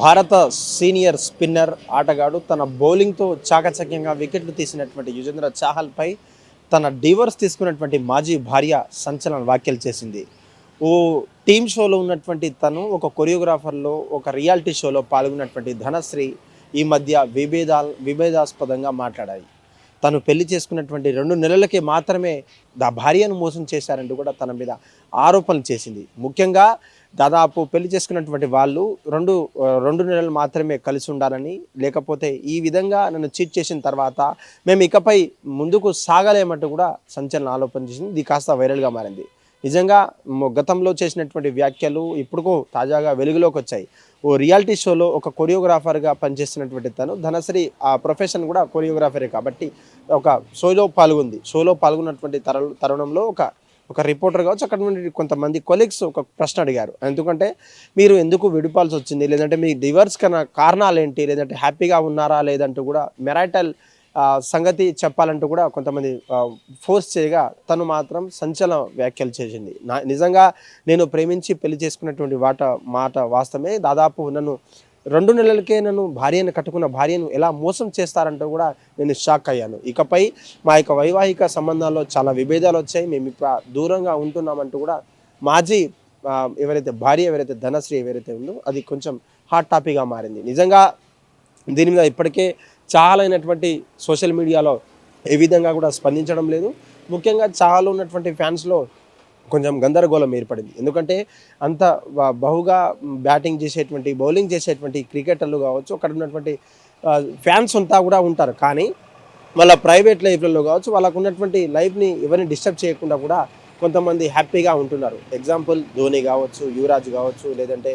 భారత senior spinner ఆటగాడు తన బౌలింగ్తో చాకచక్యంగా వికెట్లు తీసినటువంటి యుజేంద్ర చాహల్పై తన డివోర్స్ తీసుకున్నటువంటి మాజీ భార్య సంచలన వ్యాఖ్యలు చేసింది. ఓ టీమ్ షోలో ఉన్నటువంటి తను ఒక కొరియోగ్రాఫర్లో ఒక రియాలిటీ షోలో పాల్గొన్నటువంటి ధనశ్రీ ఈ మధ్య విభేదా విభేదాస్పదంగా మాట్లాడాయి. తను పెళ్ళి చేసుకున్నటువంటి రెండు నెలలకే మాత్రమే దా భార్యను మోసం చేశారంటూ కూడా తన మీద ఆరోపణలు చేసింది. ముఖ్యంగా దాదాపు పెళ్ళి చేసుకున్నటువంటి వాళ్ళు రెండు రెండు నెలలు మాత్రమే కలిసి ఉండాలని లేకపోతే ఈ విధంగా నన్ను చీట్ చేసిన తర్వాత మేము ఇకపై ముందుకు సాగలేమంటూ కూడా సంచలన ఆలోచన చేసింది. ఇది కాస్త వైరల్గా మారింది. నిజంగా గతంలో చేసినటువంటి వ్యాఖ్యలు ఇప్పుడుకో తాజాగా వెలుగులోకి వచ్చాయి. ఓ రియాలిటీ షోలో ఒక కొరియోగ్రాఫర్గా పనిచేస్తున్నటువంటి తను ధనశ్రీ ఆ ప్రొఫెషన్ కూడా కొరియోగ్రాఫరే కాబట్టి ఒక షోలో పాల్గొంది. షోలో పాల్గొన్నటువంటి తర తరుణంలో ఒక ఒక రిపోర్టర్ కావచ్చు అక్కడ నుండి కొంతమంది కొలీగ్స్ ఒక ప్రశ్న అడిగారు. ఎందుకంటే మీరు ఎందుకు విడిపాల్సి వచ్చింది? లేదంటే మీ డివర్స్ కన్నా కారణాలు ఏంటి? లేదంటే హ్యాపీగా ఉన్నారా? లేదంటూ కూడా మెరైటల్ సంగతి చెప్పాలంటూ కూడా కొంతమంది ఫోర్స్ చేయగా తను మాత్రం సంచలన వ్యాఖ్యలు చేసింది. నా నిజంగా నేను ప్రేమించి పెళ్ళి చేసుకున్నటువంటి వాట మాట వాస్తవమే. దాదాపు నన్ను రెండు నెలలకే నన్ను భార్యను కట్టుకున్న భార్యను ఎలా మోసం చేస్తారంటూ కూడా నేను షాక్ అయ్యాను. ఇకపై మా యొక్క వైవాహిక సంబంధాల్లో చాలా విభేదాలు వచ్చాయి. మేము ఇప్పుడు దూరంగా ఉంటున్నామంటూ కూడా మాజీ ఎవరైతే భార్య ఎవరైతే ధనశ్రీ ఎవరైతే ఉందో అది కొంచెం హాట్ టాపిక్గా మారింది. నిజంగా దీని మీద ఇప్పటికే చాలా అయినటువంటి సోషల్ మీడియాలో ఏ విధంగా కూడా స్పందించడం లేదు. ముఖ్యంగా చాలా ఉన్నటువంటి ఫ్యాన్స్లో కొంచెం గందరగోళం ఏర్పడింది. ఎందుకంటే అంత బహుగా బ్యాటింగ్ చేసేటువంటి బౌలింగ్ చేసేటువంటి క్రికెటర్లు కావచ్చు అక్కడ ఉన్నటువంటి ఫ్యాన్స్ అంతా కూడా ఉంటారు. కానీ వాళ్ళ ప్రైవేట్ లైఫ్లలో కావచ్చు వాళ్ళకు ఉన్నటువంటి లైఫ్ని ఎవరిని డిస్టర్బ్ చేయకుండా కూడా కొంతమంది హ్యాపీగా ఉంటున్నారు. ఎగ్జాంపుల్ ధోని కావచ్చు యువరాజ్ కావచ్చు లేదంటే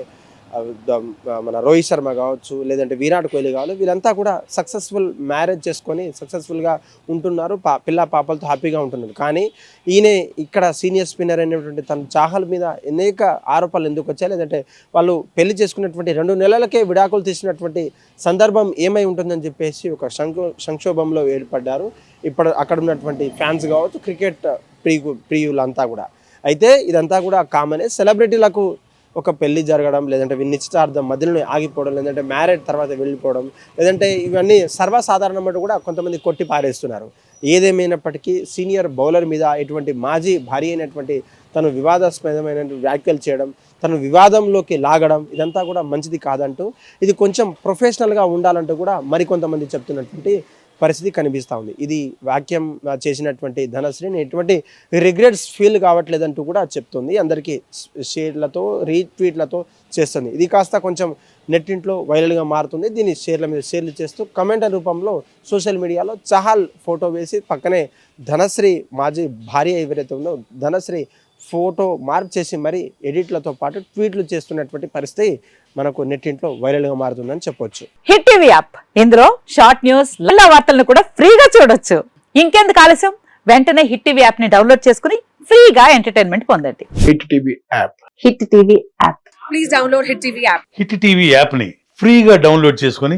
మన రోహిత్ శర్మ కావచ్చు లేదంటే విరాట్ కోహ్లీ కావచ్చు వీళ్ళంతా కూడా సక్సెస్ఫుల్ మ్యారేజ్ చేసుకొని సక్సెస్ఫుల్గా ఉంటున్నారు. పా పిల్ల పాపలతో హ్యాపీగా ఉంటున్నారు కానీ ఈయన ఇక్కడ సీనియర్ స్పిన్నర్ అనేటువంటి తన చాహల్ మీద అనేక ఆరోపణలు ఎందుకు వచ్చాయి? లేదంటే వాళ్ళు పెళ్ళి చేసుకున్నటువంటి రెండు నెలలకే విడాకులు తీసినటువంటి సందర్భం ఏమై ఉంటుందని చెప్పేసి ఒక సంక్షో సంక్షోభంలో ఏర్పడ్డారు. ఇప్పుడు అక్కడ ఉన్నటువంటి ఫ్యాన్స్ కావచ్చు క్రికెట్ ప్రియు ప్రియులంతా కూడా. అయితే ఇదంతా కూడా కామనే సెలబ్రిటీలకు ఒక పెళ్ళి జరగడం లేదంటే నిశ్చితార్థం మధ్యలో ఆగిపోవడం లేదంటే మ్యారేజ్ తర్వాత వెళ్ళిపోవడం లేదంటే ఇవన్నీ సర్వసాధారణమంటూ కూడా కొంతమంది కొట్టి పారేస్తున్నారు. ఏదేమైనప్పటికీ సీనియర్ బౌలర్ మీద ఇటువంటి మాజీ భార్య అయినటువంటి తను వివాదాస్పదమైన వ్యాఖ్యలు చేయడం తను వివాదంలోకి లాగడం ఇదంతా కూడా మంచిది కాదంటూ ఇది కొంచెం ప్రొఫెషనల్గా ఉండాలంటూ కూడా మరికొంతమంది చెప్తున్నటువంటి పరిస్థితి కనిపిస్తూ ఉంది. ఇది వాక్యం చేసినటువంటి ధనశ్రీని ఎటువంటి రిగ్రెట్స్ ఫీల్ కావట్లేదంటూ కూడా చెప్తుంది. అందరికీ షేర్లతో రీట్వీట్లతో చేస్తుంది. ఇది కాస్త కొంచెం నెట్టింట్లో వైరల్గా మారుతుంది. దీన్ని షేర్ల మీద షేర్లు చేస్తూ కమెంట్ రూపంలో సోషల్ మీడియాలో చహాల్ ఫోటో వేసి పక్కనే ధనశ్రీ మాజీ భార్య ఎవరైతే ఉందో ధనశ్రీ ఫోటో మార్పు చేసి మరి ఎడిట్లతో పాటు ట్వీట్లు చేస్తున్నటువంటి పరిస్థితి మనకు నెట్టింట్లో వైరల్గా మారుతుందని చెప్పొచ్చు. Hit TV app. ఇందులో షార్ట్ న్యూస్ లల్లా వార్తలను కూడా ఫ్రీగా చూడొచ్చు. ఇంకెందుకు ఆలస్యం? వెంటనే హిట్ టీవీ యాప్ని డౌన్లోడ్ చేసుకుని ఫ్రీగా ఎంటర్టైన్మెంట్ పొందండి. Hit TV app. Hit TV app. Please download Hit TV app. Hit TV యాప్ని ఫ్రీగా డౌన్లోడ్ చేసుకొని